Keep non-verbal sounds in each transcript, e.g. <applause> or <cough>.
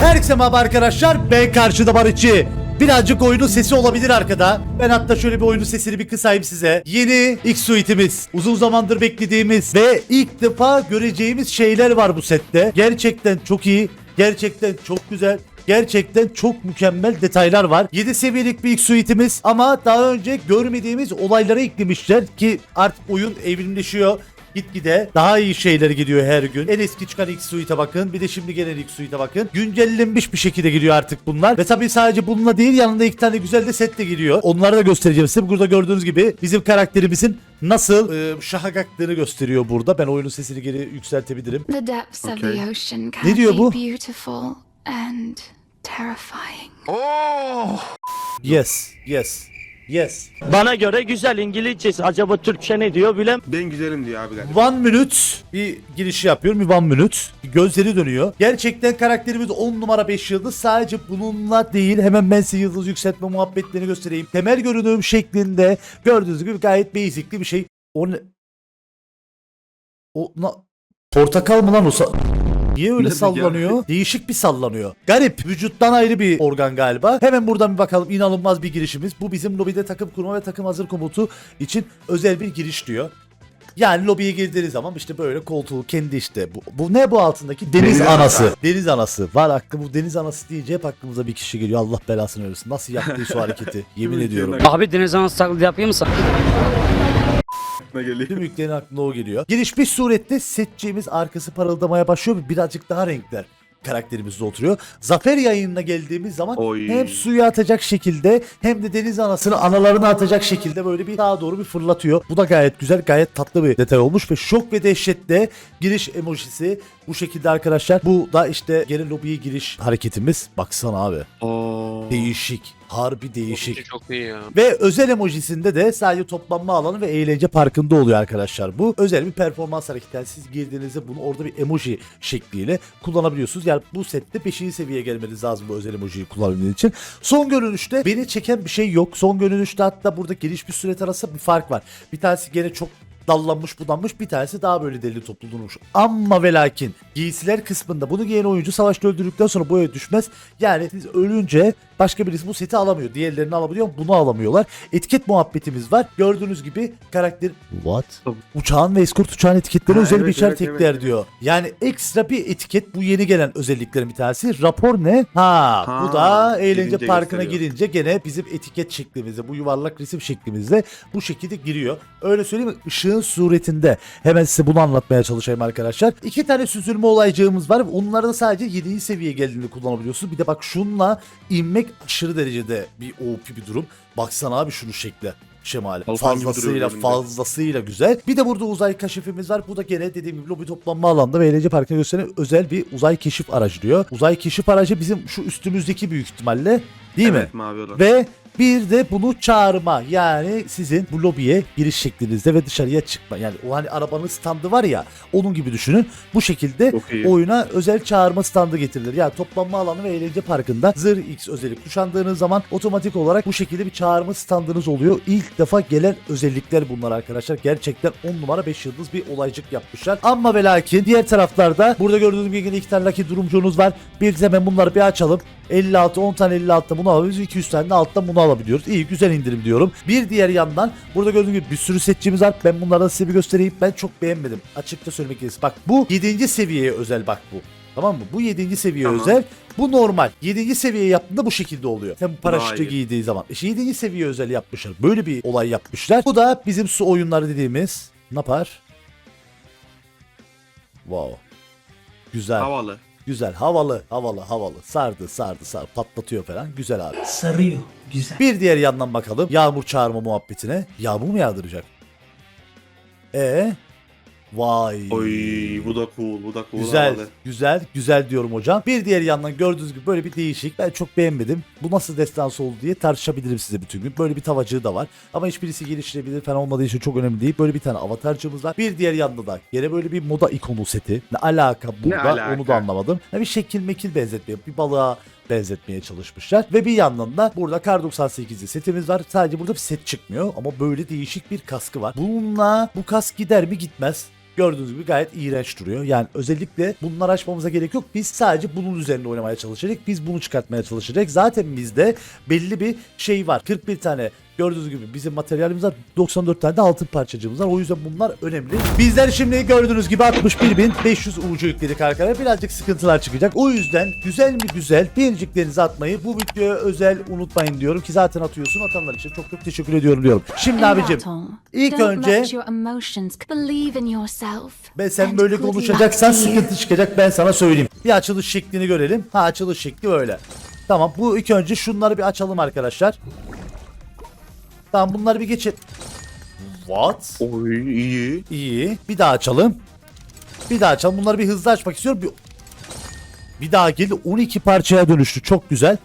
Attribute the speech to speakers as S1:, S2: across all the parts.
S1: Herkese merhaba arkadaşlar. Ben karşıda Barışçı. Birazcık oyunun sesi olabilir arkada. Ben hatta şöyle bir oyunun sesini bir kısayım size. Yeni X suite'imiz. Uzun zamandır beklediğimiz ve ilk defa göreceğimiz şeyler var bu sette. Gerçekten çok iyi. Gerçekten çok güzel. Gerçekten çok mükemmel detaylar var. 7 seviyelik bir ilk suite'imiz ama daha önce görmediğimiz olayları eklemişler ki artık oyun evrimleşiyor. Gitgide daha iyi şeyler gidiyor her gün. En eski çıkan X Suite'e bakın. Bir de şimdi gelen X Suite'e bakın. Güncellenmiş bir şekilde geliyor artık bunlar. Ve tabii sadece bununla değil yanında iki tane güzel de set de geliyor. Onları da göstereceğim size. Burada gördüğünüz gibi bizim karakterimizin nasıl e, şahagaktığını gösteriyor burada. Ben oyunun sesini geri yükseltebilirim.
S2: Okay.
S1: Ne diyor bu?
S3: beautiful and terrifying.
S1: Yes, yes, yes.
S4: Bana göre güzel İngilizcesi. Acaba Türkçe ne diyor bilem.
S2: Ben güzelim diyor abi galiba.
S1: One minute bir giriş yapıyorum. Bir one minute. Gözleri dönüyor. Gerçekten karakterimiz 10 numara 5 yıldız. Sadece bununla değil. Hemen ben size yıldız yükseltme muhabbetlerini göstereyim. Temel görünüm şeklinde gördüğünüz gibi gayet basic'li bir şey. O ne? O na... Portakal mı lan o? Niye öyle sallanıyor? <laughs> Değişik bir sallanıyor. Garip. Vücuttan ayrı bir organ galiba. Hemen buradan bir bakalım. İnanılmaz bir girişimiz. Bu bizim lobide takım kurma ve takım hazır komutu için özel bir giriş diyor. Yani lobiye girdiğiniz zaman işte böyle koltuğu kendi işte bu, bu ne bu altındaki deniz,
S2: Deniz
S1: anası.
S2: anası.
S1: Deniz anası. Var aklı bu deniz anası deyince hep aklımıza bir kişi geliyor. Allah belasını versin. Nasıl yaptıysa o hareketi. <laughs> Yemin ediyorum.
S4: Abi deniz anası taklidi yapayım mı sana?
S2: Geliyor?
S1: Tüm yüklerin aklına o geliyor. Gelişmiş surette setçiğimiz arkası parıldamaya başlıyor birazcık daha renkler karakterimizde oturuyor. Zafer yayınına geldiğimiz zaman
S2: Oy.
S1: hem suya atacak şekilde hem de deniz anasını analarına atacak şekilde böyle bir sağa doğru bir fırlatıyor. Bu da gayet güzel, gayet tatlı bir detay olmuş ve şok ve dehşette giriş emojisi bu şekilde arkadaşlar. Bu da işte geri lobiye giriş hareketimiz. Baksana abi.
S2: Oo.
S1: Değişik. Harbi değişik.
S5: Çok iyi ya.
S1: Ve özel emojisinde de sadece toplanma alanı ve eğlence parkında oluyor arkadaşlar. Bu özel bir performans hareketi. Yani siz girdiğinizde bunu orada bir emoji şekliyle kullanabiliyorsunuz. Yani bu sette 5. seviyeye gelmeniz lazım bu özel emojiyi kullanabildiğiniz için. Son görünüşte beni çeken bir şey yok. Son görünüşte hatta burada geliş bir süre arasında bir fark var. Bir tanesi gene çok dallanmış budanmış bir tanesi daha böyle deli toplu durmuş. Ama ve lakin giysiler kısmında bunu giyen oyuncu savaşta öldürdükten sonra boya düşmez. Yani siz ölünce başka birisi bu seti alamıyor. Diğerlerini alabiliyor bunu alamıyorlar. Etiket muhabbetimiz var. Gördüğünüz gibi karakter... What? Uçağın ve eskort uçağın etiketleri
S2: Ha,
S1: özel bir
S2: evet,
S1: işaret
S2: evet,
S1: ekler
S2: evet.
S1: diyor. Yani ekstra bir etiket bu yeni gelen özelliklerin bir tanesi. Rapor ne? Ha, bu
S2: Ha,
S1: da eğlence
S2: girince
S1: parkına
S2: gösteriyor.
S1: girince gene bizim etiket şeklimizde bu yuvarlak resim şeklimizde bu şekilde giriyor. Öyle söyleyeyim mi? Işığın suretinde. Hemen size bunu anlatmaya çalışayım arkadaşlar. İki tane süzülme olaycığımız var. Onları da sadece 7. seviyeye geldiğinde kullanabiliyorsunuz. Bir de bak şunla inmek aşırı derecede bir OP bir durum. Baksana abi şunu şekle şemali. Fazlasıyla fazlasıyla güzel. Bir de burada uzay keşifimiz var. Bu da gene dediğim gibi lobi toplanma alanda ve eğlence parkına gösteren özel bir uzay keşif aracı diyor. Uzay keşif aracı bizim şu üstümüzdeki büyük ihtimalle değil mi?
S2: Evet mavi olan.
S1: Ve bir de bunu çağırma yani sizin bu lobiye giriş şeklinizde ve dışarıya çıkma. Yani o hani arabanın standı var ya onun gibi düşünün. Bu şekilde oyuna özel çağırma standı getirilir. Yani toplanma alanı ve eğlence parkında zırh X özellik kuşandığınız zaman otomatik olarak bu şekilde bir çağırma standınız oluyor. İlk defa gelen özellikler bunlar arkadaşlar. Gerçekten 10 numara 5 yıldız bir olaycık yapmışlar. Ama ve lakin diğer taraflarda burada gördüğünüz gibi iki tane lucky durumcunuz var. Bir de hemen bunları bir açalım. 56 10 tane 56'da bunu alabiliyoruz. 200 tane de alttan bunu alabiliyoruz. İyi güzel indirim diyorum. Bir diğer yandan burada gördüğünüz gibi bir sürü setçimiz var. Ben bunlardan size bir göstereyim. Ben çok beğenmedim. Açıkça söylemek gerekirse. Bak bu 7. seviyeye özel bak bu. Tamam mı? Bu 7. seviye
S2: Tamam.
S1: özel. Bu normal. 7. seviye yaptığında bu şekilde oluyor. Sen bu paraşütü
S2: Hayır.
S1: giydiği zaman. İşte 7. seviye özel yapmışlar. Böyle bir olay yapmışlar. Bu da bizim su oyunları dediğimiz ne yapar? Wow. Güzel.
S2: Havalı.
S1: Güzel. Havalı. Havalı. Havalı. Sardı sardı sardı. Patlatıyor falan. Güzel abi.
S6: Sarıyor. Güzel.
S1: Bir diğer yandan bakalım. Yağmur çağırma muhabbetine. Yağmur mu yağdıracak? E Vay.
S2: Oy bu da cool bu da cool.
S1: Güzel,
S2: havalı.
S1: güzel, güzel diyorum hocam. Bir diğer yandan gördüğünüz gibi böyle bir değişik. Ben çok beğenmedim. Bu nasıl destansı oldu diye tartışabilirim size bütün gün. Böyle bir tavacığı da var. Ama hiçbirisi geliştirebilir falan olmadığı için çok önemli değil. Böyle bir tane avatarcığımız var. Bir diğer yanda da yine böyle bir moda ikonu seti. Ne alaka burada
S2: alaka?
S1: onu da anlamadım. Ya bir şekil mekil benzetmeye, bir balığa benzetmeye çalışmışlar. Ve bir yandan da burada Kar 98'li setimiz var. Sadece burada bir set çıkmıyor ama böyle değişik bir kaskı var. Bununla bu kask gider mi gitmez. Gördüğünüz gibi gayet iğrenç duruyor. Yani özellikle bunları açmamıza gerek yok. Biz sadece bunun üzerinde oynamaya çalışacak. Biz bunu çıkartmaya çalışacak. Zaten bizde belli bir şey var. 41 tane Gördüğünüz gibi bizim materyalimiz var. 94 tane de altın parçacığımız var. O yüzden bunlar önemli. Bizler şimdi gördüğünüz gibi 61.500 ucu yükledik arkadaşlar. Birazcık sıkıntılar çıkacak. O yüzden güzel mi güzel beğeniciklerinizi atmayı bu videoya özel unutmayın diyorum ki zaten atıyorsun. Atanlar için çok çok teşekkür ediyorum diyorum. Şimdi abicim ilk önce ben sen böyle konuşacaksan sıkıntı çıkacak ben sana söyleyeyim. Bir açılış şeklini görelim. Ha açılış şekli böyle. Tamam bu ilk önce şunları bir açalım arkadaşlar. Tamam bunları bir geçin. What?
S2: Oy iyi.
S1: İyi. Bir daha açalım. Bir daha açalım. Bunları bir hızlı açmak istiyorum. Bir, bir daha geldi. 12 parçaya dönüştü. Çok güzel.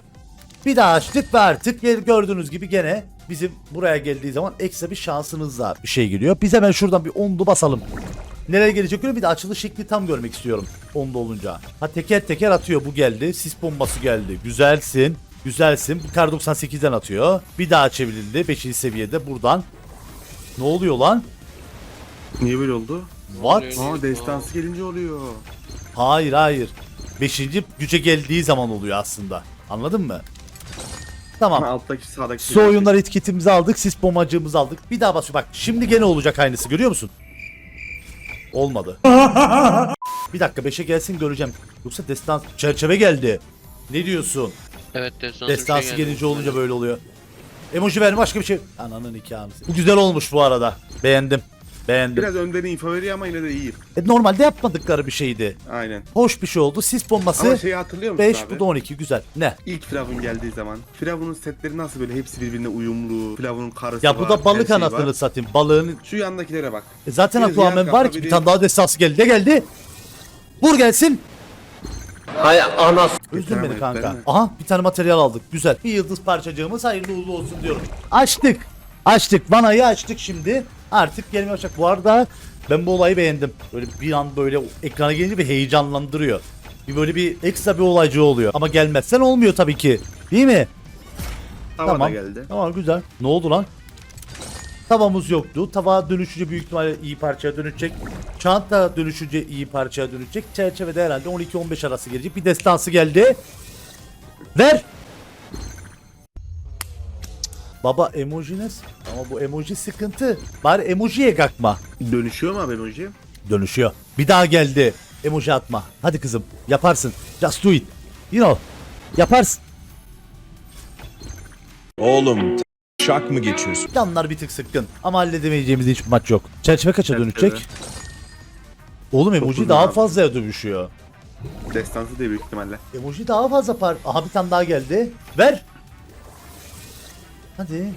S1: Bir daha açtık ve artık gördüğünüz gibi gene bizim buraya geldiği zaman ekstra bir şansımızla bir şey geliyor. Biz hemen şuradan bir onlu basalım. Nereye gelecek öyle bir de açılış şekli tam görmek istiyorum. Onlu olunca. Ha teker teker atıyor bu geldi. Sis bombası geldi. Güzelsin. Güzelsin. Kar 98'den atıyor. Bir daha çevrildi. 5. seviyede buradan. Ne oluyor lan?
S2: Niye böyle oldu?
S1: What?
S2: Aa destansı gelince oluyor.
S1: Hayır hayır. Beşinci güce geldiği zaman oluyor aslında. Anladın mı? Tamam.
S2: alttaki sağdaki.
S1: Su oyunlar etiketimizi aldık. Sis bombacığımızı aldık. Bir daha basıyor. Bak şimdi gene olacak aynısı. Görüyor musun? Olmadı. <laughs> bir dakika 5'e gelsin göreceğim. Yoksa destans çerçeve geldi. Ne diyorsun?
S5: Evet destansı şey geldi.
S1: gelince olunca böyle oluyor. Emoji ver başka bir şey. Ananın nikahını. Bu güzel olmuş bu arada. Beğendim. Beğendim.
S2: Biraz önden info veriyor ama yine de iyi.
S1: E, normalde yapmadıkları bir şeydi.
S2: Aynen.
S1: Hoş bir şey oldu. Sis bombası
S2: Ama şeyi hatırlıyor musun
S1: 5
S2: abi?
S1: bu da 12 güzel. Ne?
S2: İlk Firavun geldiği zaman Firavun'un setleri nasıl böyle hepsi birbirine uyumlu. Firavun'un karısı
S1: Ya bu
S2: var,
S1: da balık
S2: şey
S1: anasını
S2: var.
S1: satayım. Balığın
S2: Şu yandakilere bak.
S1: E zaten Aquaman var ki bir tane daha destansı geldi. Ne geldi? Vur gelsin.
S5: Hay anas.
S1: Üzdün beni kanka. Aha bir tane materyal aldık. Güzel. Bir yıldız parçacığımız hayırlı uğurlu olsun diyorum. Açtık. Açtık. Vanayı açtık şimdi. Artık gelmeye başlayacak. Bu arada ben bu olayı beğendim. Böyle bir an böyle ekrana gelince bir heyecanlandırıyor. Bir böyle bir ekstra bir olaycı oluyor. Ama gelmezsen olmuyor tabii ki. Değil mi?
S2: Da
S1: tamam.
S2: geldi.
S1: Tamam güzel. Ne oldu lan? Tavamız yoktu. Tava dönüşünce büyük ihtimalle iyi parçaya dönüşecek. Çanta dönüşünce iyi parçaya dönüşecek. Çerçevede herhalde 12-15 arası gelecek. Bir destansı geldi. Ver. Baba emojiniz. Ama bu emoji sıkıntı. Bari emojiye kalkma.
S2: Dönüşüyor mu abi emoji?
S1: Dönüşüyor. Bir daha geldi. Emoji atma. Hadi kızım. Yaparsın. Just do it. You know. Yaparsın.
S6: Oğlum şak mı geçiyorsun?
S1: Yanlar bir tık sıkkın. Ama halledemeyeceğimiz hiçbir maç yok. Çerçeve kaça dönüşecek? Oğlum emoji daha
S2: abi.
S1: fazla dönüşüyor.
S2: Destansı diye büyük ihtimalle.
S1: Emoji daha fazla par... Aha bir tane daha geldi. Ver. Hadi.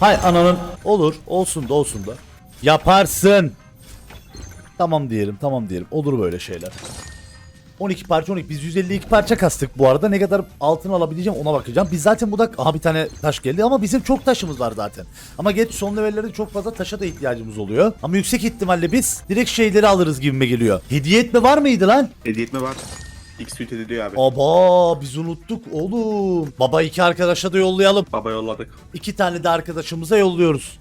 S1: Hay ananın. Olur. Olsun da olsun da. Yaparsın. Tamam diyelim tamam diyelim. Olur böyle şeyler. 12 parça 12. Biz 152 parça kastık bu arada. Ne kadar altın alabileceğim ona bakacağım. Biz zaten bu da aha bir tane taş geldi ama bizim çok taşımız var zaten. Ama geç son levellerde çok fazla taşa da ihtiyacımız oluyor. Ama yüksek ihtimalle biz direkt şeyleri alırız gibime geliyor. Hediye etme var mıydı lan?
S2: Hediye etme var. X suite ediliyor abi.
S1: Aba biz unuttuk oğlum. Baba iki arkadaşa da yollayalım.
S2: Baba yolladık.
S1: İki tane de arkadaşımıza yolluyoruz.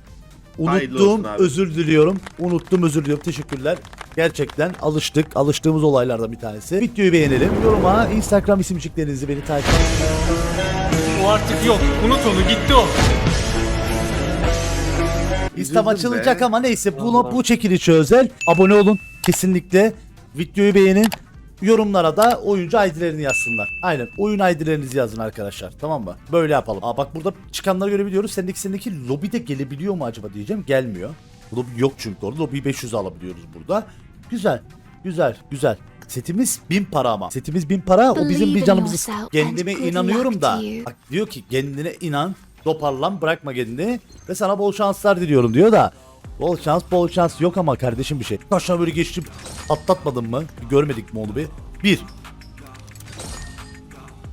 S2: Hayırlı
S1: Unuttum,
S2: abi.
S1: özür diliyorum. Unuttum, özür diliyorum. Teşekkürler. Gerçekten alıştık. Alıştığımız olaylardan bir tanesi. Videoyu beğenelim. Yoruma Instagram isimciklerinizi beni takip edin.
S7: O artık yok. Unut onu gitti o.
S1: İslam açılacak ama neyse buna bu çekilişe özel. Abone olun. Kesinlikle. Videoyu beğenin. Yorumlara da oyuncu ID'lerini yazsınlar. Aynen oyun ID'lerinizi yazın arkadaşlar. Tamam mı? Böyle yapalım. Aa bak burada çıkanları görebiliyoruz. Sendeki sendeki lobide gelebiliyor mu acaba diyeceğim. Gelmiyor. Lobi yok çünkü orada. Lobi 500 alabiliyoruz burada. Güzel. Güzel. Güzel. Setimiz 1000 para ama. Setimiz 1000 para. O bizim bir canımızı kendime inanıyorum da. Bak diyor ki kendine inan. Toparlan bırakma kendini. Ve sana bol şanslar diliyorum diyor da. Bol şans bol şans yok ama kardeşim bir şey. Taşla böyle geçtim. Atlatmadın mı? Görmedik mi onu bir? Bir.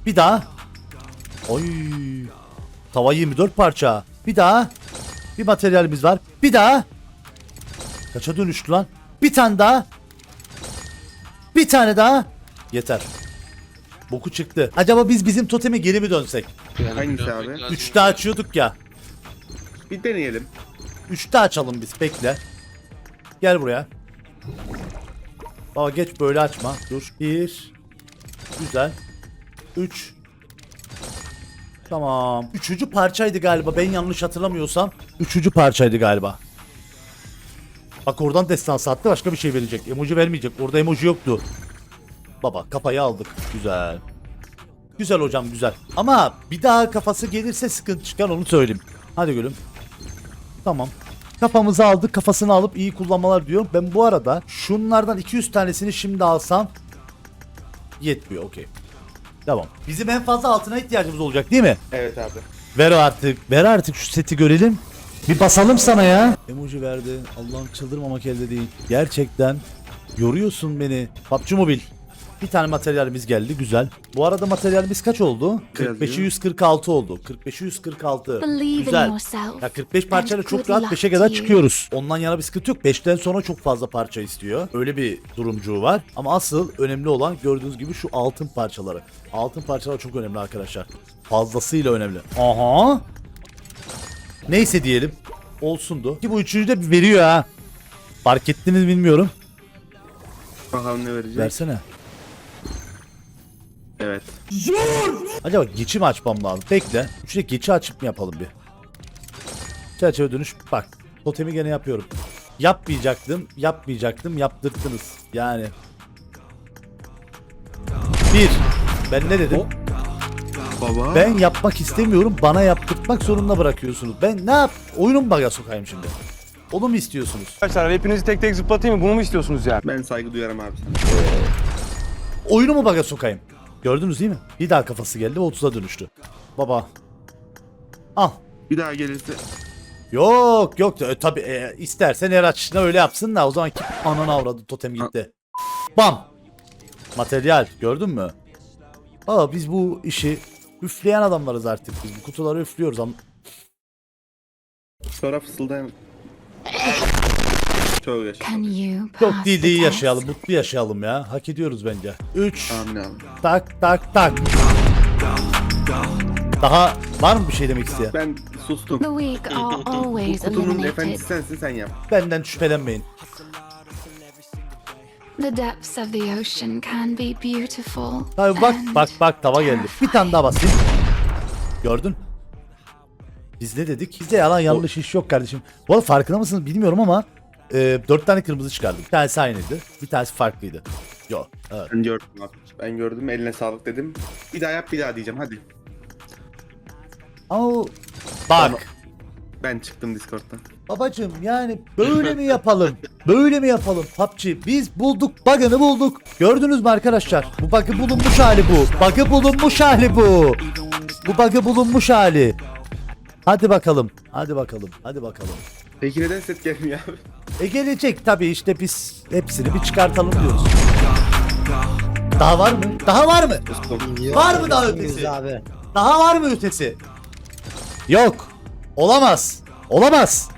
S1: Bir daha. Oy. Tava 24 parça. Bir daha. Bir materyalimiz var. Bir daha. Kaça dönüştü lan? Bir tane daha. Bir tane daha. Yeter. Boku çıktı. Acaba biz bizim toteme geri mi dönsek?
S2: Hangisi abi?
S1: Üçte açıyorduk ya.
S2: Bir deneyelim.
S1: Üçte açalım biz bekle. Gel buraya. Baba geç böyle açma. Dur. Bir. Güzel. Üç. Tamam. Üçüncü parçaydı galiba. Ben yanlış hatırlamıyorsam. Üçüncü parçaydı galiba. Bak oradan destansı attı başka bir şey verecek. Emoji vermeyecek. Orada emoji yoktu. Baba kafayı aldık. Güzel. Güzel hocam güzel. Ama bir daha kafası gelirse sıkıntı çıkar onu söyleyeyim. Hadi gülüm. Tamam. Kafamızı aldık kafasını alıp iyi kullanmalar diyor. Ben bu arada şunlardan 200 tanesini şimdi alsam yetmiyor okey. Tamam. Bizim en fazla altına ihtiyacımız olacak değil mi?
S2: Evet abi.
S1: Ver artık. Ver artık şu seti görelim. Bir basalım sana ya. Emoji verdi. Allah'ım çıldırmamak elde değil. Gerçekten yoruyorsun beni. PUBG Mobile. Bir tane materyalimiz geldi. Güzel. Bu arada materyalimiz kaç oldu?
S2: Yazıyor.
S1: 45'i 146 oldu. 45'i 146.
S3: Believe in
S1: Güzel. Ya 45 parçayla çok rahat
S3: luck
S1: 5'e
S3: to
S1: kadar çıkıyoruz. Ondan yana bir sıkıntı yok. 5'ten sonra çok fazla parça istiyor. Öyle bir durumcuğu var. Ama asıl önemli olan gördüğünüz gibi şu altın parçaları. Altın parçalar çok önemli arkadaşlar. Fazlasıyla önemli. Aha. Neyse diyelim. Olsundu. Ki bu üçüncü de veriyor ha. Fark ettiniz bilmiyorum.
S2: Bakalım ne verecek.
S1: Versene.
S2: Evet.
S1: Acaba geçi mi açmam lazım? Bekle. Şuraya geçi açıp mı yapalım bir? Çerçeve dönüş. Bak. Totemi gene yapıyorum. Yapmayacaktım. Yapmayacaktım. Yaptırttınız. Yani. Bir. Ben ne dedim?
S2: Baba.
S1: Ben yapmak istemiyorum. Bana yaptırtmak zorunda bırakıyorsunuz. Ben ne yap? Oyunun baga sokayım şimdi. Onu mu istiyorsunuz?
S7: Arkadaşlar hepinizi tek tek zıplatayım mı? Bunu mu istiyorsunuz yani?
S2: Ben saygı duyarım abi sana.
S1: Oyunu mu baga sokayım? Gördünüz değil mi? Bir daha kafası geldi ve 30'a dönüştü. Baba. Al.
S2: Bir daha gelirse
S1: Yok yok e, tabi e, istersen her açışına öyle yapsın da o zaman ki ananı avradı totem gitti. Bam. Materyal gördün mü? Aa biz bu işi üfleyen adamlarız artık biz bu kutuları üflüyoruz ama
S2: sonra fısıldayan. Çok yaşa.
S3: Can you
S1: çok
S3: pass
S1: değil
S3: the
S1: değil
S3: test?
S1: yaşayalım mutlu yaşayalım ya hak ediyoruz bence. 3
S2: Amin abi.
S1: tak tak tak. Daha var mı bir şey demek isteyen?
S2: Ben sustum.
S3: The weak are
S2: Bu
S3: always
S2: kutunun
S3: eliminated.
S2: efendisi sensin sen yap.
S1: Benden şüphelenmeyin.
S3: The depths of the ocean can be beautiful.
S1: Tabii bak bak bak tava geldi. Bir tane daha basayım. Gördün? Biz ne dedik? Bizde yalan yanlış iş yok kardeşim. Bu arada farkında mısınız bilmiyorum ama e, dört tane kırmızı çıkardım. Bir tanesi aynıydı. Bir tanesi farklıydı. Yok. Evet.
S2: Ben gördüm abi. Ben gördüm eline sağlık dedim. Bir daha yap bir daha diyeceğim hadi.
S1: Ama bak.
S2: Ben çıktım Discord'dan.
S1: Babacım yani böyle mi yapalım? Böyle mi yapalım PUBG? Biz bulduk bug'ını bulduk. Gördünüz mü arkadaşlar? Bu bug'ı bulunmuş hali bu. Bug'ı bulunmuş hali bu. Bu bug'ı bulunmuş hali. Hadi bakalım. Hadi bakalım. Hadi bakalım.
S2: Peki neden set gelmiyor abi?
S1: E gelecek tabii işte biz hepsini bir çıkartalım diyoruz. Daha var mı? Daha var mı? Var mı daha ötesi? Daha var mı ötesi? Yok. Olamaz. Olamaz.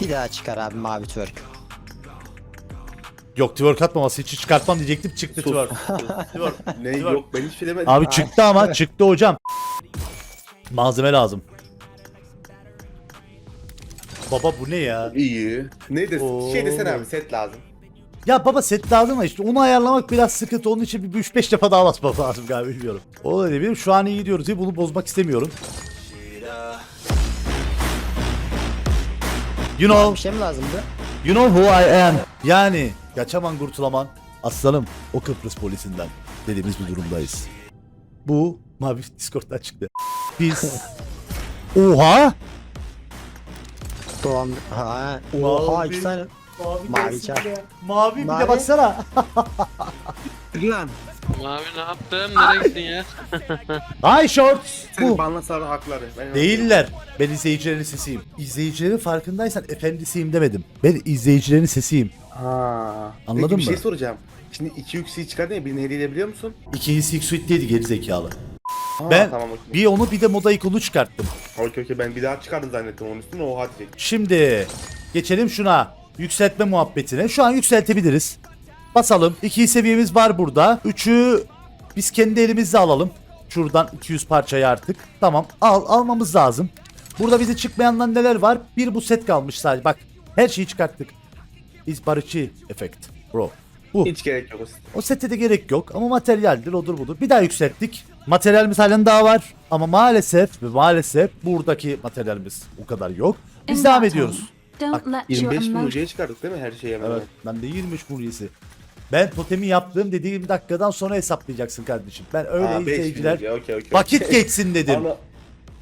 S8: Bir daha çıkar abi mavi twerk.
S1: Yok twerk atmaması için çıkartmam diyecektim çıktı
S2: Sus.
S1: twerk. <laughs> twerk.
S2: Ne
S1: Twerk.
S2: yok ben hiç şey demedim.
S1: Abi çıktı ama çıktı hocam. Malzeme lazım. Baba bu ne ya?
S2: İyi. Ne de
S1: Oo.
S2: şey desene abi set lazım.
S1: Ya baba set lazım işte onu ayarlamak biraz sıkıntı. Onun için bir 3-5 defa daha basmam lazım galiba bilmiyorum. O da değil. Şu an iyi gidiyoruz diye bunu bozmak istemiyorum. You know,
S8: Bir şey mi lazımdı?
S1: you know who I am. Yani kaçaman kurtulaman aslanım o Kıbrıs polisinden dediğimiz bir durumdayız. Bu mavi Discord'dan çıktı. Biz <laughs> Oha!
S8: Doğan. Ha. Oha iki tane.
S1: Mavi,
S8: Mavi
S1: gelsin
S8: çar.
S1: buraya. Mavi bir de
S8: Mavi.
S1: baksana.
S2: Lan.
S5: Abi ne yaptım? Nereye gittin ya? <laughs>
S1: High shorts. Bu.
S2: bana sarı hakları. Ben
S1: Değiller. Ben izleyicilerin sesiyim. İzleyicilerin farkındaysan efendisiyim demedim. Ben izleyicilerin sesiyim.
S2: Ha.
S1: Anladın
S2: Peki bir
S1: mı?
S2: şey soracağım. Şimdi iki yükseliği çıkardın ya birini hediye edebiliyor musun?
S1: İkincisi X-Suite değildi geri zekalı.
S2: Ha,
S1: Ben
S2: tamam okey.
S1: bir onu bir de moda ikonu çıkarttım.
S2: Okey okey ben bir daha çıkardın zannettim onun üstüne oha diyecek.
S1: Şimdi geçelim şuna. Yükseltme muhabbetine. Şu an yükseltebiliriz. Basalım. İki seviyemiz var burada. Üçü biz kendi elimizle alalım. Şuradan 200 parçayı artık. Tamam al almamız lazım. Burada bize çıkmayanlar neler var? Bir bu set kalmış sadece. Bak Her şeyi çıkarttık. Barışçı efekt. Bro. Bu.
S2: Hiç gerek yok.
S1: O sette de gerek yok ama materyaldir odur budur. Bir daha yükselttik. Materyalimiz halen daha var ama maalesef ve maalesef buradaki materyalimiz o kadar yok. Biz devam ediyoruz.
S3: Don't
S1: Bak,
S3: let your
S2: 25 bin
S3: emotions
S2: ucuya çıkardık değil mi her şeyi hemen?
S1: Evet ben de 23 muryesi. Ben totemi yaptığım dediğim dakikadan sonra hesaplayacaksın kardeşim. Ben öyle
S2: Aa, 5 bin
S1: izleyiciler
S2: ucuya, okey, okey,
S1: vakit
S2: okey.
S1: geçsin dedim.
S2: Ama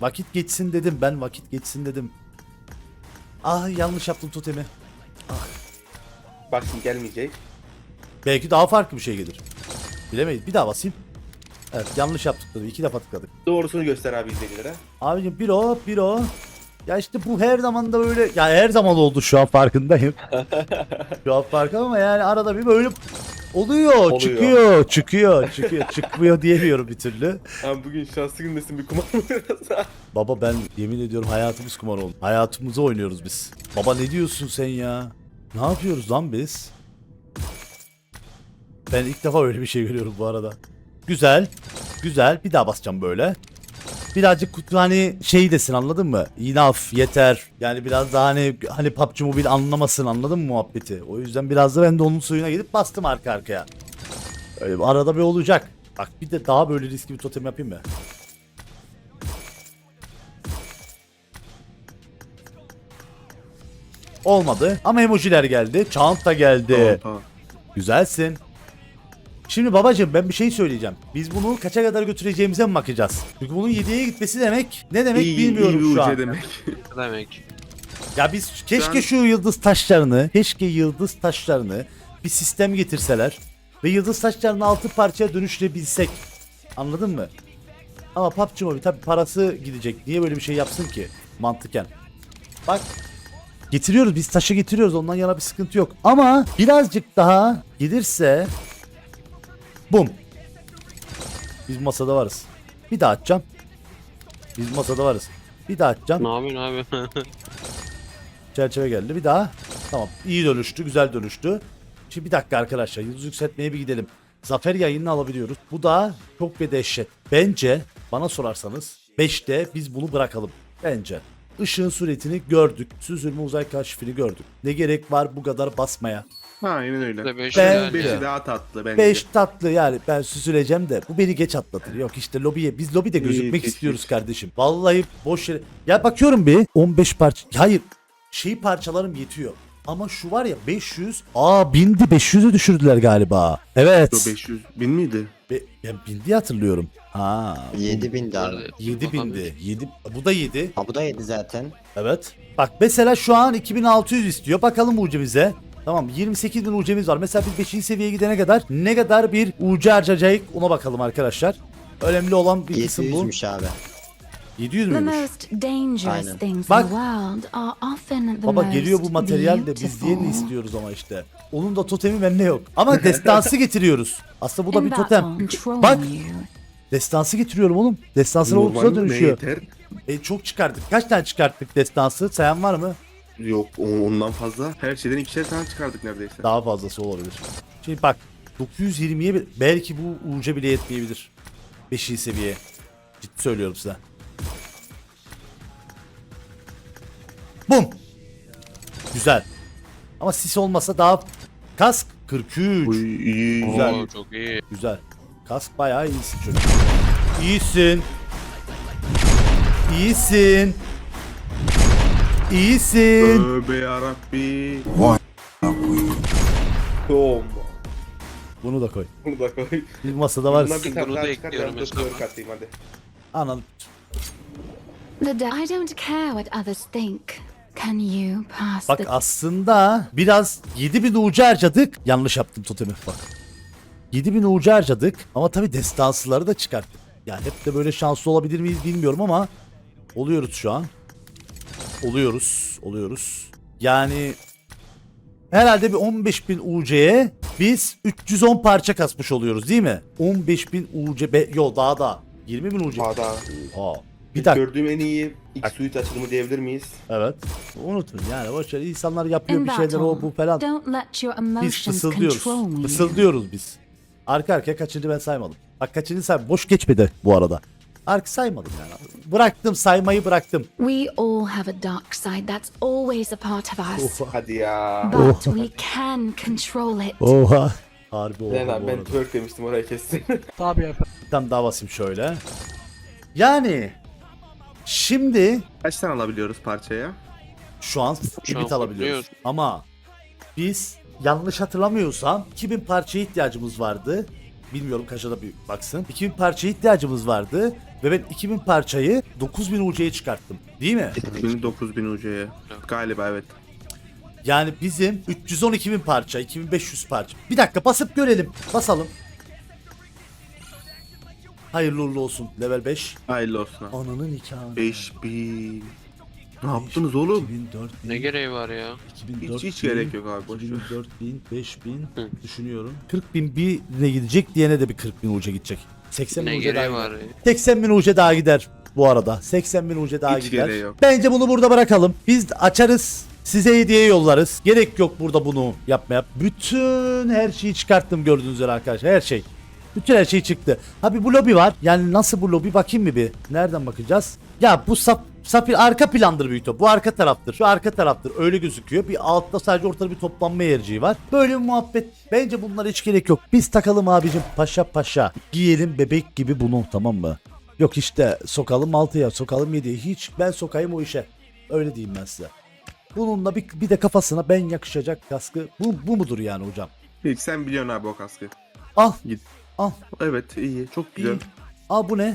S1: Vakit geçsin dedim. Ben vakit geçsin dedim. Ah yanlış yaptım totemi.
S2: bak şimdi gelmeyecek.
S1: Belki daha farklı bir şey gelir. Bilemeyiz. Bir daha basayım. Evet yanlış yaptık dedim. İki defa tıkladık.
S2: Doğrusunu göster abi izleyicilere.
S1: Abicim bir o bir o. Ya işte bu her zaman da böyle ya her zaman oldu şu an farkındayım. <laughs> şu an farkındayım ama yani arada bir böyle oluyor,
S2: Oluyor.
S1: çıkıyor, çıkıyor, çıkıyor, çıkmıyor diyemiyorum bir türlü.
S2: Abi bugün şanslı gündesin bir kumar biraz? <laughs>
S1: Baba ben yemin ediyorum hayatımız kumar oldu. Hayatımızı oynuyoruz biz. Baba ne diyorsun sen ya? Ne yapıyoruz lan biz? Ben ilk defa öyle bir şey görüyorum bu arada. Güzel. Güzel. Bir daha basacağım böyle. Birazcık kutu hani şey desin anladın mı? Enough yeter. Yani biraz daha hani hani PUBG Mobile anlamasın anladın mı muhabbeti? O yüzden biraz da ben de onun suyuna gidip bastım arka arkaya. Öyle bir arada bir olacak. Bak bir de daha böyle riskli bir totem yapayım mı? Olmadı. Ama emojiler geldi. Chant da geldi.
S2: Tamam, tamam.
S1: Güzelsin. Şimdi babacığım ben bir şey söyleyeceğim. Biz bunu kaça kadar götüreceğimize mi bakacağız? Çünkü bunun 7'ye gitmesi demek ne demek
S2: İyi,
S1: bilmiyorum
S2: iyi bir
S1: şu
S2: ucuya
S1: an.
S2: demek. <laughs>
S5: Ne demek?
S1: Ya biz keşke
S2: Ben-
S1: şu yıldız taşlarını, keşke yıldız taşlarını bir sistem getirseler ve yıldız taşlarını altı parçaya dönüştürebilsek. Anladın mı? Ama PUBG Mobile tabi parası gidecek. Niye böyle bir şey yapsın ki mantıken? Bak getiriyoruz biz taşı getiriyoruz ondan yana bir sıkıntı yok. Ama birazcık daha gelirse bum. Biz masada varız. Bir daha atacağım. Biz masada varız. Bir daha atacağım.
S5: Ne yapıyorsun abi? <laughs>
S1: Çerçeve geldi. Bir daha. Tamam. İyi dönüştü. Güzel dönüştü. Şimdi bir dakika arkadaşlar. Yıldız yükseltmeye bir gidelim. Zafer yayınını alabiliyoruz. Bu da çok bir dehşet. Bence bana sorarsanız 5'te biz bunu bırakalım. Bence. Işığın suretini gördük. Süzülme uzay kaşifini gördük. Ne gerek var bu kadar basmaya?
S2: Ha, aynen öyle.
S5: Beş
S1: Ben-
S5: yani.
S2: Beşi daha tatlı bence.
S1: 5 tatlı yani ben süzüleceğim de bu beni geç atlatır. Yok işte lobiye biz lobide gözükmek
S2: geç,
S1: istiyoruz
S2: geç.
S1: kardeşim. Vallahi boş yere. Ya bakıyorum bir 15 parça. Hayır şey parçalarım yetiyor. Ama şu var ya 500. Aa bindi 500'ü düşürdüler galiba. Evet.
S2: O 500 bin miydi?
S1: Be- ben bindi hatırlıyorum. Ha.
S8: 7000 de abi.
S1: 7 bindi. 7 bu da 7.
S8: Ha bu da 7 zaten.
S1: Evet. Bak mesela şu an 2600 istiyor. Bakalım ucemize. Tamam 28 bin ucemiz var. Mesela biz 5. seviyeye gidene kadar ne kadar bir ucu harcayacak ona bakalım arkadaşlar. Önemli olan bir kısım bu.
S8: 700'müş abi.
S1: 700
S3: The
S1: müymüş?
S3: most dangerous
S8: Aynen.
S3: things
S1: Bak.
S3: in the world are often the
S1: Baba geliyor bu materyal de biz diğerini istiyoruz ama işte. Onun da totemi bende yok. Ama <laughs> destansı getiriyoruz. Aslında bu da bir totem. Bak destansı getiriyorum oğlum. Destansın
S2: Normal
S1: ortasına
S2: mi? Ne
S1: dönüşüyor. E, çok çıkarttık. Kaç tane çıkarttık destansı? Sayan var mı?
S2: Yok ondan fazla. Her şeyden ikişer tane çıkardık neredeyse.
S1: Daha fazlası olabilir. Şimdi bak 920'ye bir- belki bu uca bile yetmeyebilir. 5. seviye. Ciddi söylüyorum size. Bum. Güzel. Ama sis olmasa daha kask 43.
S2: Uy, iyi.
S1: Güzel.
S5: Oo, çok iyi.
S1: Güzel. Kask bayağı iyisin çocuk. İyisin. İyisin. İyisin.
S2: Tövbe yarabbi. Tom.
S1: Bunu da koy.
S2: Bunu da koy.
S1: Bir masada var.
S2: Bundan bir tane
S5: Bunu
S2: daha
S5: da
S2: çıkar.
S5: ekliyorum
S2: Ben de
S5: Mustafa.
S2: twerk atayım hadi.
S1: Anan.
S3: I don't care what others think. Can you pass
S1: Bak
S3: the
S1: aslında biraz 7000 ucu harcadık. Yanlış yaptım totemi bak. 7000 ucu harcadık ama tabi destansıları da çıkarttık. Yani hep de böyle şanslı olabilir miyiz bilmiyorum ama oluyoruz şu an. Oluyoruz, oluyoruz. Yani herhalde bir 15000 UC'ye biz 310 parça kasmış oluyoruz değil mi? 15000 UC be yo daha da 20000 UC.
S2: Daha daha.
S1: Aa, bir dakika.
S2: Gördüğüm en iyi X-Suite açılımı diyebilir miyiz?
S1: Evet. Unutun yani boş ver. insanlar yapıyor
S3: in
S1: bir şeyler o bu falan. Biz fısıldıyoruz. Fısıldıyoruz biz. Arka arkaya kaçıncı ben saymadım. Bak kaçıncı say boş geçmedi bu arada. Ark saymadım yani. Bıraktım saymayı bıraktım.
S3: We all have a dark side that's always a part of us.
S2: Hadi ya.
S3: But we can control it.
S1: Oha. Harbi oha bu
S2: abi ben
S1: arada.
S2: twerk demiştim oraya kessin. <laughs>
S1: Bir tane daha basayım şöyle. Yani şimdi
S2: Kaç tane alabiliyoruz parçaya?
S1: şu an limit
S5: an
S1: alabiliyoruz. Ama biz yanlış hatırlamıyorsam 2000 parçaya ihtiyacımız vardı. Bilmiyorum kaça da bir baksın. 2000 parçaya ihtiyacımız vardı. Ve ben 2000 parçayı 9000 UC'ye çıkarttım. Değil mi?
S2: 2000 9000 UC'ye. Galiba evet.
S1: Yani bizim 312 bin parça, 2500 parça. Bir dakika basıp görelim. Basalım. Hayırlı uğurlu olsun. Level 5.
S2: Hayırlı olsun abi.
S1: Ananın nikahı.
S2: 5000. Ne yaptınız oğlum?
S1: 2000, 4000,
S5: Ne gereği var ya?
S1: 2000,
S2: Hiç- hiç
S1: 4000,
S2: gerek yok abi, boş ver.
S1: 2000, 4000, 5000
S5: Hı.
S1: düşünüyorum. 40 bin birine gidecek, diğerine de bir 40 bin uca gidecek. 80 bin
S5: Ne
S1: uca daha
S5: gereği
S1: gider.
S5: var ya?
S1: 80 bin uca daha gider bu arada. 80 bin uca daha
S2: Hiç
S1: gider.
S2: gereği yok.
S1: Bence bunu burada bırakalım. Biz açarız. Size hediye yollarız. Gerek yok burada bunu yapmaya. Bütün her şeyi çıkarttım gördüğünüz üzere arkadaşlar. Her şey. Bütün her şey çıktı. Ha bir bu lobi var. Yani nasıl bu lobi bakayım mı bir? Nereden bakacağız? Ya bu sap, sapir arka plandır büyük ihtimal. Bu arka taraftır. Şu arka taraftır. Öyle gözüküyor. Bir altta sadece ortada bir toplanma yerciği var. Böyle bir muhabbet. Bence bunlara hiç gerek yok. Biz takalım abicim paşa paşa. Giyelim bebek gibi bunu tamam mı? Yok işte sokalım 6'ya sokalım 7'ye. Hiç ben sokayım o işe. Öyle diyeyim ben size. Bununla bir, bir de kafasına ben yakışacak kaskı. Bu, bu mudur yani hocam?
S2: Hiç sen biliyorsun abi o kaskı.
S1: Al.
S2: Git.
S1: Al.
S2: Evet iyi. Çok güzel.
S1: İyi. Al bu ne?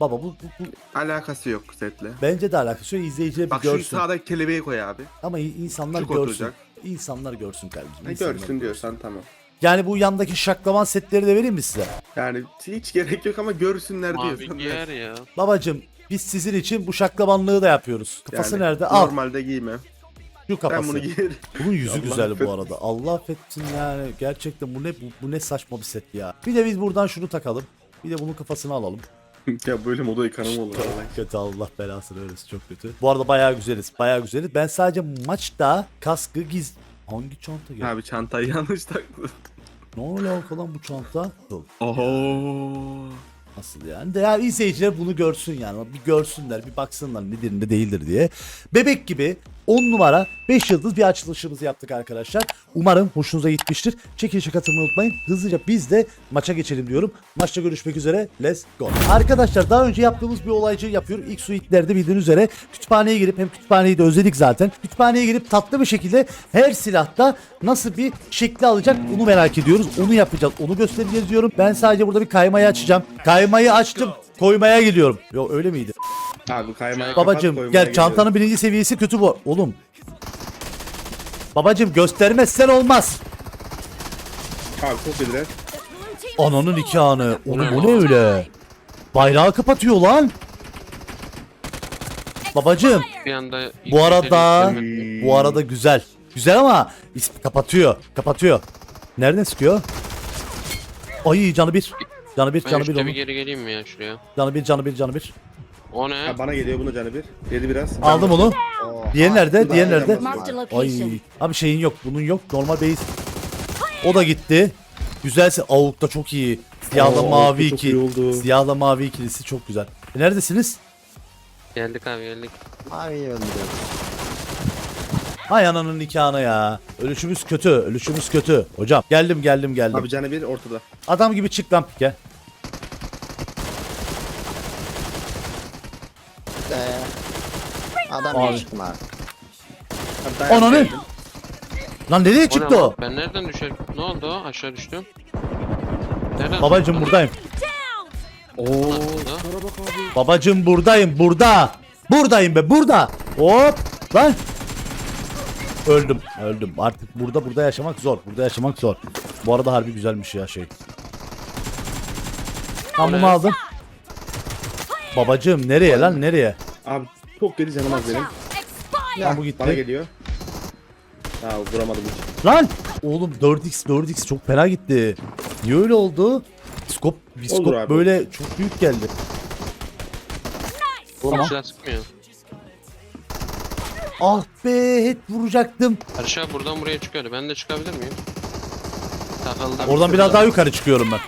S1: Baba bu, bu, bu
S2: Alakası yok setle.
S1: bence de alakası yok. İzleyiciler bir
S2: Bak şu
S1: görsün.
S2: sağdaki kelebeği koy abi.
S1: Ama insanlar
S2: Çok
S1: görsün.
S2: oturacak.
S1: İnsanlar görsün kardeşim.
S2: Ha,
S1: insanlar
S2: görsün diyorsan tamam.
S1: Yani bu yandaki şaklaman setleri de vereyim mi size?
S2: Yani hiç gerek yok ama görsünler
S5: Mavi
S2: diyorsan.
S5: giyer ya.
S1: Babacım biz sizin için bu şaklabanlığı da yapıyoruz. Kafası
S2: Yani
S1: nerede? Al
S2: Normalde giyme.
S1: şu kafası.
S2: Ben bunu giyerim.
S1: Bunun yüzü
S2: Allah
S1: güzel bu arada. Allah affetsin yani. Gerçekten bu ne bu, bu ne saçma bir set ya. Bir de biz buradan şunu takalım. Bir de bunun kafasını alalım. <laughs>
S2: ya böyle moda yıkanım olur.
S1: Kötü Allah belasını versin çok kötü. Bu arada bayağı güzeliz. Bayağı güzeliz. Ben sadece maçta kaskı giz... Hangi çanta geldi?
S2: Abi çantayı <laughs> yanlış taktın.
S1: Ne alaka lan bu çanta?
S2: Oho.
S1: Nasıl yani? De ya izleyiciler bunu görsün yani. Bir görsünler, bir baksınlar nedir ne değildir diye. Bebek gibi 10 numara 5 yıldız bir açılışımızı yaptık arkadaşlar. Umarım hoşunuza gitmiştir. Çekilişe katılmayı unutmayın. Hızlıca biz de maça geçelim diyorum. Maçta görüşmek üzere. Let's go. Arkadaşlar daha önce yaptığımız bir olaycı yapıyorum. İlk suitlerde bildiğiniz üzere kütüphaneye girip hem kütüphaneyi de özledik zaten. Kütüphaneye girip tatlı bir şekilde her silahta nasıl bir şekli alacak onu merak ediyoruz. Onu yapacağız. Onu göstereceğiz diyorum. Ben sadece burada bir kaymayı açacağım. Kaymayı açtım. Koymaya gidiyorum. Yok öyle miydi?
S2: Abi kaymaya kapat,
S1: Babacım gel çantanın birinci seviyesi kötü bu. Oğlum. Babacım göstermezsen olmaz.
S2: Abi çok dediler.
S1: Ananın nikahını. Oğlum bu ne öyle? Bayrağı kapatıyor lan. Babacım
S5: Bir anda
S1: bu arada
S5: İstediğim-
S1: bu arada güzel. Güzel ama is- kapatıyor. Kapatıyor. Nereden sıkıyor? Ay canı bir. Canı bir,
S5: Ben
S1: canı bir
S5: işte bir
S1: onun.
S5: geri geleyim mi ya şuraya?
S1: Canı bir, canı bir, canı bir.
S5: O ne?
S2: Ha, bana geliyor bunu canı bir. Yedi biraz.
S1: Aldım onu.
S8: Oha.
S1: Diğeri nerede?
S2: Aynen
S1: nerede? Ay abi şeyin yok. Bunun yok. Normal base. O da gitti. Güzelse avuk da çok iyi. Siyahla
S2: Oo,
S1: mavi
S2: avuk da çok oldu.
S1: Siyahla mavi ikilisi çok güzel. E, neredesiniz?
S5: Geldik abi geldik.
S8: Maviyi öldürüyorum.
S1: Hay ananın nikahına ya. Ölüşümüz kötü. Ölüşümüz kötü. Hocam geldim geldim geldim.
S2: Abi canı bir ortada.
S1: Adam gibi çık lan pike.
S8: Ee, adam
S1: Abi.
S8: çıkma.
S2: Abi dayan
S1: Ananı. Lan nereye
S5: O ne
S1: çıktı
S5: lan?
S1: o?
S5: Ben nereden düşer? Ne oldu o? Aşağı düştüm. Nereden?
S1: Babacım buradayım.
S2: Oo.
S5: atladı?
S1: Babacım buradayım burada. Buradayım be burada. Hop. Lan. Öldüm. Öldüm. Artık burada burada yaşamak zor. Burada yaşamak zor. Bu arada harbi güzelmiş ya şey. Tam bunu aldım. Babacım nereye lan nereye?
S2: Abi çok deli canım az benim.
S1: Tam bu
S2: Bana
S1: gitti.
S2: geliyor. Ha vuramadım hiç.
S1: Lan. Oğlum 4x 4x çok fena gitti. Niye öyle oldu? Skop, bir
S2: Olur
S1: skop
S2: abi.
S1: böyle çok büyük geldi. Tamam.
S5: Sıkmıyor.
S1: Ah be hep vuracaktım.
S5: Aşağı buradan buraya çıkıyordu. Ben de çıkabilir miyim? Takıldım.
S1: Oradan biraz daha yukarı çıkıyorum ben.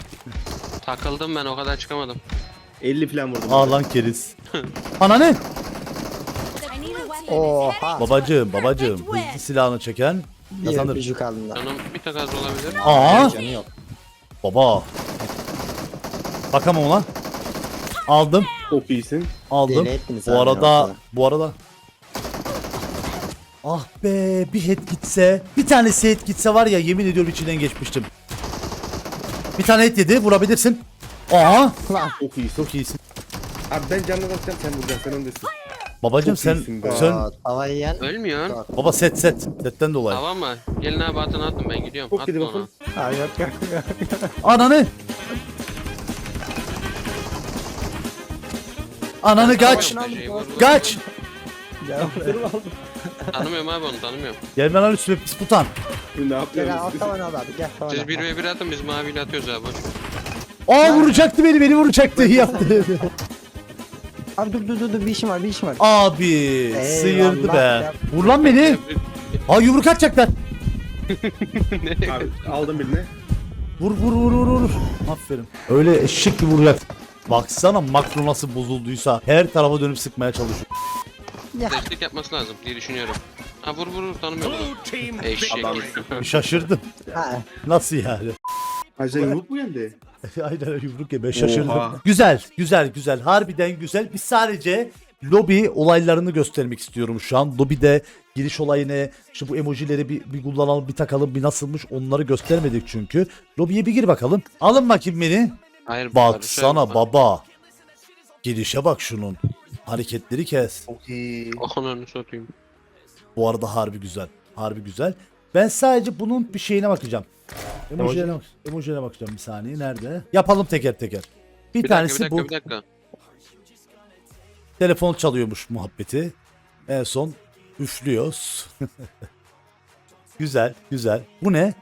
S5: Takıldım ben o kadar çıkamadım.
S2: 50 falan vurdum.
S1: Aa lan keriz. <laughs> Ananı.
S8: Oha.
S1: Babacığım babacığım hızlı silahını çeken
S8: Bir
S1: kazanır.
S8: öpücük aldım.
S5: Canım bir tek az olabilir.
S1: Aa
S8: Canı yok.
S1: baba. Bakamam ulan. Aldım.
S2: Çok iyisin.
S1: Aldım.
S8: Deli ettiniz
S1: Bu
S8: abi
S1: arada bu arada Ah be bir head gitse bir tanesi head gitse var ya yemin ediyorum içinden geçmiştim. Bir tane head yedi vurabilirsin. Aa
S8: Lan.
S2: Çok iyisin.
S1: çok iyisin.
S2: Abi ben canına bakacağım sen vuracaksın sen öndesin.
S1: Babacım
S2: Çok
S1: sen
S2: iyisin be.
S1: sen
S8: Aa, Tavayı yiyen.
S5: Ölmüyorsun.
S1: baba set set setten dolayı.
S5: Tamam mı? Gelin abi atın atın ben gidiyorum.
S2: Çok
S5: ona.
S2: bakın.
S8: Ha yok yok yok.
S1: Ananı. Ananı kaç.
S5: Tanımıyorum da şeyi, vur, vur.
S1: Kaç.
S5: Tanımıyorum abi onu tanımıyorum.
S1: Gel ben al üstüme pis putan.
S2: Ne
S8: Gel
S2: yapıyorsun?
S8: al tavanı al abi gel tavanı
S5: Siz
S8: al.
S5: 1 ve 1 atın biz maviyle atıyoruz abi.
S1: Aa vuracaktı beni beni vuracaktı <laughs> yaptı.
S8: Abi dur dur dur dur bir işim var bir işim var.
S1: Abi sıyırdı be.
S8: ya.
S1: Vur lan beni. Aa yumruk atacaklar. <laughs>
S2: Abi aldım birini.
S1: Vur vur vur vur vur. Aferin. Öyle eşek gibi vuracak. Baksana makro nasıl bozulduysa her tarafa dönüp sıkmaya çalışıyor.
S5: Destek yapması lazım diye düşünüyorum. Ha vur vur vur tanımıyorum bunu. Eşek.
S1: Şaşırdım.
S8: Ha.
S1: Nasıl yani?
S2: Hacı yumruk mu geldi? <laughs>
S1: Aynen yumruk ya ben şaşırdım.
S2: Oha.
S1: Güzel güzel güzel harbiden güzel. Biz sadece lobi olaylarını göstermek istiyorum şu an. Lobide giriş olayını işte bu emojileri bir, bir kullanalım bir takalım bir nasılmış onları göstermedik çünkü. Lobiye bir gir bakalım. Alın bakayım beni.
S5: Hayır
S1: Baksana baba. Girişe bak şunun. Hareketleri kes.
S2: İyi.
S5: Ananı satayım.
S1: Bu arada harbi güzel. Harbi güzel. Ben sadece bunun bir şeyine bakacağım. Emojilerine, bak emojilerine bakacağım bir saniye. Nerede? Yapalım teker teker. Bir,
S5: Bir
S1: tanesi
S5: dakika bir dakika
S1: bu.
S5: bir dakika.
S1: Telefon çalıyormuş muhabbeti. En son üflüyoruz. <laughs> güzel, güzel. Bu ne?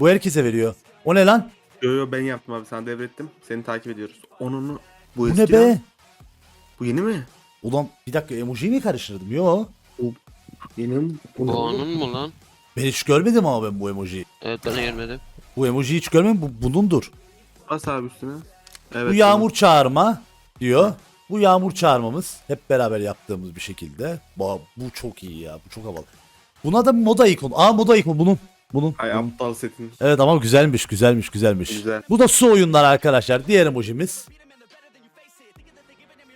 S1: Bu herkese veriyor. O ne lan?
S2: Yo yo ben yaptım abi sana devrettim. Seni takip ediyoruz. Onun bu,
S1: Bu
S2: eski
S1: ne be?
S2: ya. Bu yeni mi?
S1: Ulan bir dakika emojiyi mi karıştırdım? Yo.
S2: Yeni mi? Bu
S5: onun mu lan?
S1: Ben hiç görmedim ama ben bu emojiyi.
S5: Evet ben görmedim.
S1: Bu emojiyi hiç görmedim. Bu bunundur.
S2: Bas abi üstüne. Evet.
S1: Bu yağmur çağırma diyor. Bu yağmur çağırmamız hep beraber yaptığımız bir şekilde. Bu, bu çok iyi ya. Bu çok havalı. Buna da moda ikon. Aa moda ikon bunun. Bunun.
S2: Ay aptal setin.
S1: Evet ama güzelmiş, güzelmiş, güzelmiş.
S2: Güzel.
S1: Bu da su oyunları arkadaşlar. Diğer emojimiz.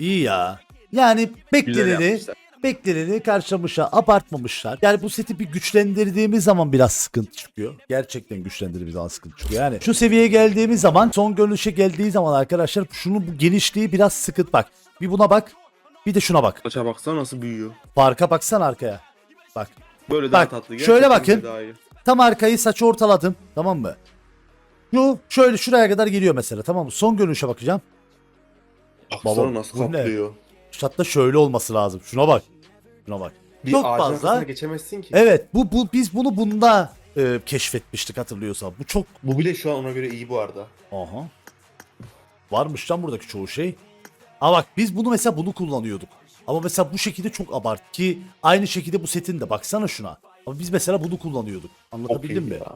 S1: İyi ya. Yani bekleneni. Bekleneni karşılamışlar, abartmamışlar. Yani bu seti bir güçlendirdiğimiz zaman biraz sıkıntı çıkıyor. Gerçekten güçlendirdiğimiz zaman sıkıntı çıkıyor. Yani şu seviyeye geldiğimiz zaman, son görünüşe geldiği zaman arkadaşlar şunun bu genişliği biraz sıkıntı bak. Bir buna bak, bir de şuna bak.
S2: Saça baksana nasıl büyüyor.
S1: Farka baksana arkaya. Bak.
S2: Böyle
S1: Bak,
S2: daha tatlı.
S1: şöyle
S2: Gerçekten
S1: bakın.
S2: Daha iyi.
S1: Tam arkayı saçı ortaladım. Tamam mı? Şu şöyle şuraya kadar geliyor mesela tamam mı? Son görünüşe bakacağım.
S2: Baksana
S1: Baba,
S2: nasıl kaplıyor.
S1: Hatta şöyle olması lazım. Şuna bak. Bak.
S2: Bir
S1: Çok fazla.
S2: geçemezsin ki.
S1: Evet bu, bu biz bunu bunda e, keşfetmiştik hatırlıyorsan. Bu çok
S2: Bu bile şu an ona göre iyi bu arada.
S1: aha. Varmış lan buradaki çoğu şey. Ama bak biz bunu mesela bunu kullanıyorduk. Ama mesela bu şekilde çok abart ki aynı şekilde bu setin de baksana şuna. Ama biz mesela bunu kullanıyorduk. Anlatabildim
S2: Okey
S1: mi?
S2: ya.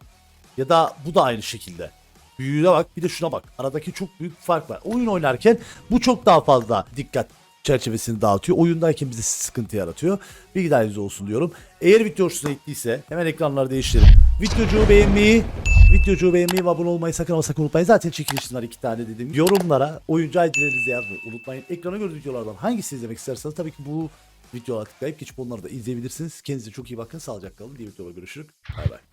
S1: Ya da bu da aynı şekilde. Büyüğüne bak bir de şuna bak. Aradaki çok büyük bir fark var. Oyun oynarken bu çok daha fazla dikkat çerçevesini dağıtıyor. Oyundayken bize sıkıntı yaratıyor. Bilgi dahilinize olsun diyorum. Eğer video hoşuna gittiyse hemen ekranları değiştirelim. Videocuğu beğenmeyi, videocuğu beğenmeyi ve abone olmayı sakın ama sakın unutmayın. Zaten çekilişin var iki tane dedim. Yorumlara oyuncu ID'lerinizi yazmayı unutmayın. Ekrana gördüğünüz videolardan hangisini izlemek isterseniz tabii ki bu videolara tıklayıp geçip onları da izleyebilirsiniz. Kendinize çok iyi bakın. Sağlıcakla kalın. Diğer videoda görüşürüz. Bay bay.